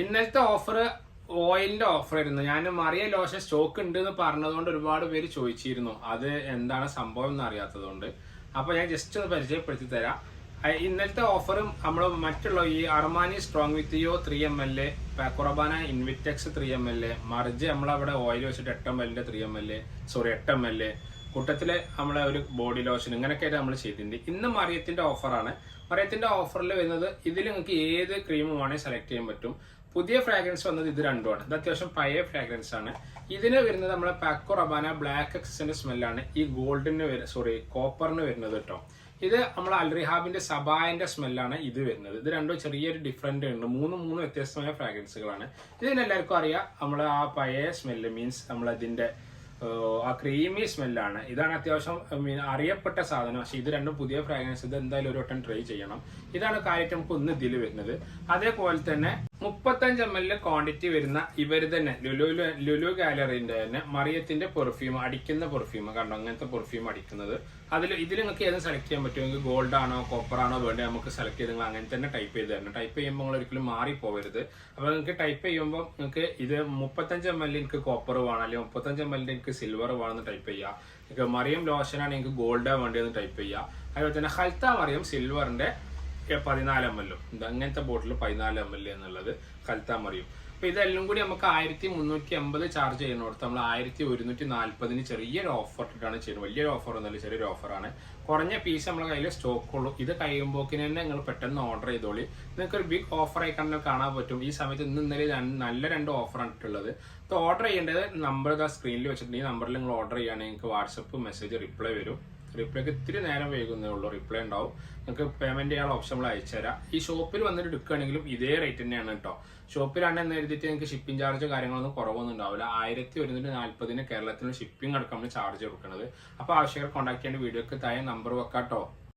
ഇന്നലത്തെ offer ഓയിലിന്റെ offer ആയിരുന്നു. ഞാൻ മറിയ ലോഷൻ സ്റ്റോക്ക് ഉണ്ട് എന്ന് പറഞ്ഞതുകൊണ്ട് ഒരുപാട് പേര് ചോദിച്ചിരുന്നു. അത് എന്താണ് സംഭവം എന്ന് അറിയാത്തതുകൊണ്ട്. അപ്പൊ ഞാൻ ജസ്റ്റ് ഒന്ന് പരിചയപ്പെടുത്തി തരാം ഇന്നലത്തെ ഓഫറും നമ്മൾ മറ്റുള്ള ഈ Armani strong with you three M L A കുറബാന Invictus three M L A മറിജ് നമ്മളവിടെ ഓയിൽ വെച്ചിട്ട് എട്ട് എം എല്ലിന്റെ three M L A sorry എട്ട് എം എൽ എ കൂട്ടത്തിലെ നമ്മളെ ഒരു ബോഡി ലോഷൻ ഇങ്ങനെയൊക്കെ നമ്മൾ ചെയ്തിട്ടുണ്ട്. ഇന്ന് മറിയത്തിന്റെ ഓഫറാണ് മറിയത്തിന്റെ ഓഫറിൽ വരുന്നത് ഇതിൽ നിങ്ങൾക്ക് ഏത് ക്രീം വേണേൽ സെലക്ട് ചെയ്യാൻ പറ്റും. പുതിയ ഫ്രാഗ്രൻസ് വന്നത് ഇത് രണ്ടുമാണ്. ഇത് അത്യാവശ്യം പഴയ ഫ്രാഗ്രൻസ് ആണ്. ഇതിന് വരുന്നത് നമ്മുടെ പാക്കോ റബാന ബ്ലാക്ക് എക്സിന്റെ സ്മെല്ലാണ് ഈ ഗോൾഡിന് സോറി കോപ്പറിന് വരുന്നത് കേട്ടോ ഇത് നമ്മൾ അൽറിഹാബിന്റെ സബായന്റെ സ്മെല്ലാണ് ഇത് വരുന്നത്. ഇത് രണ്ടും ചെറിയൊരു ഡിഫറെന്റ് ഉണ്ട്. മൂന്ന് മൂന്ന് വ്യത്യസ്തമായ ഫ്രാഗ്രൻസുകളാണ് ഇതിനെല്ലാവർക്കും അറിയാം. നമ്മൾ ആ പഴയ സ്മെല്ല് മീൻസ് നമ്മൾ അതിന്റെ ആ ക്രീമി സ്മെല്ലാണ് ഇതാണ് അത്യാവശ്യം അറിയപ്പെട്ട സാധനം. പക്ഷെ ഇത് രണ്ടും പുതിയ ഫ്രാഗ്രൻസ് ഇത് എന്തായാലും ഒരു വട്ടം ട്രൈ ചെയ്യണം. ഇതാണ് കാര്യമായിട്ട് നമുക്ക് ഒന്ന് ഇതിൽ വരുന്നത്. അതേപോലെ തന്നെ മുപ്പത്തഞ്ച് എം എൽ ക്വാണ്ടിറ്റി വരുന്ന ഇവർ തന്നെ ലുലു ലുലു ഗാലറിന്റെ തന്നെ മറിയത്തിന്റെ പെർഫ്യൂം അടിക്കുന്ന പെർഫ്യൂം കണ്ടോ? അങ്ങനത്തെ പെർഫ്യൂം അടിക്കുന്നത്. അതിൽ ഇതിൽ നിങ്ങൾക്ക് ഏതും സെലക്ട് ചെയ്യാൻ പറ്റുമെങ്കിൽ ഗോൾഡ് ആണോ കോപ്പർ ആണോ വേണ്ടത് നമുക്ക് സെലക്ട് ചെയ്ത് നിങ്ങൾ അങ്ങനെ തന്നെ ടൈപ്പ് ചെയ്ത് തരണം. ടൈപ്പ് ചെയ്യുമ്പോൾ നിങ്ങൾ ഒരിക്കലും മാറി പോകരുത് അപ്പോൾ നിങ്ങൾക്ക് ടൈപ്പ് ചെയ്യുമ്പോൾ നിങ്ങൾക്ക് ഇത് മുപ്പത്തഞ്ച് എം എൽ എനിക്ക് കോപ്പർ വേണം അല്ലെങ്കിൽ മുപ്പത്തഞ്ച് എം എൽ എനിക്ക് സിൽവർ വേണമെന്ന് ടൈപ്പ് ചെയ്യുക. നിങ്ങൾക്ക് മറിയം ലോഷനാണ് എനിക്ക് ഗോൾഡ് വേണ്ടതെന്ന് ടൈപ്പ് ചെയ്യുക. അതുപോലെ തന്നെ ഹൽത്ത മറിയം സിൽവറിന്റെ പതിനാല് എം എല്ലും അങ്ങനത്തെ ബോട്ടിൽ പതിനാല് എം എൽ എന്നുള്ളത് കലത്താൻ മറിയും അപ്പൊ ഇതെല്ലാം കൂടി നമുക്ക് ആയിരത്തി മുന്നൂറ്റി അമ്പത് ചാർജ് ചെയ്യുന്നിടത്ത് നമ്മൾ ആയിരത്തി ഒരുന്നൂറ്റി നാല്പതിന് ചെറിയൊരു ഓഫർ ഇട്ടിട്ടാണ് ചെയ്യുന്നത്. വലിയൊരു ഓഫർ എന്നല്ല ചെറിയൊരു ഓഫറാണ് കുറഞ്ഞ പീസ് നമ്മളെ കയ്യിൽ സ്റ്റോക്ക് ഉള്ളൂ. ഇത് കഴിയുമ്പോക്കിന് തന്നെ നിങ്ങൾ പെട്ടെന്ന് ഓർഡർ ചെയ്തോളി. നിങ്ങൾക്ക് ഒരു ബിഗ് ഓഫർ ആയി കണ്ടാൽ കാണാൻ പറ്റും. ഈ സമയത്ത് ഇന്ന് ഇന്നലെ നല്ല രണ്ട് ഓഫർ ആണിട്ടുള്ളത് അപ്പോൾ ഓർഡർ ചെയ്യേണ്ടത് നമ്പർ സ്ക്രീനിൽ വെച്ചിട്ടുണ്ടെങ്കിൽ നമ്പറിൽ നിങ്ങൾ ഓർഡർ ചെയ്യുകയാണെങ്കിൽ നിങ്ങൾക്ക് വാട്സപ്പ് മെസ്സേജ് റിപ്ലൈ വരും. റിപ്ലൈക്ക് ഇത്തിരി നേരം വൈകുന്നേ ഉള്ളൂ. റിപ്ലൈ ഉണ്ടാവും. നിങ്ങൾക്ക് പേയ്മെന്റ് ചെയ്യാനുള്ള ഓപ്ഷൻ നമ്മൾ അയച്ചുതരാം. ഈ ഷോപ്പിൽ വന്നിട്ട് എടുക്കുകയാണെങ്കിലും ഇതേ റേറ്റ് തന്നെയാണ് കേട്ടോ ഷോപ്പിലാണ് എന്ന് എഴുതിയിട്ട് നിങ്ങൾക്ക് ഷിപ്പിംഗ് ചാർജ് കാര്യങ്ങളൊന്നും കുറവൊന്നും ഉണ്ടാവില്ല. ആയിരത്തി ഒരുന്നൂറ്റി നാല്പതിന് കേരളത്തിന് ഷിപ്പിംഗ് അടക്കം ചാർജ് കൊടുക്കുന്നത് അപ്പോൾ ആവശ്യക്കാർ കോൺടാക്ട് ചെയ്യേണ്ട വീഡിയോക്ക് താഴെ നമ്പർ വെക്കാട്ടോ. കേട്ടോ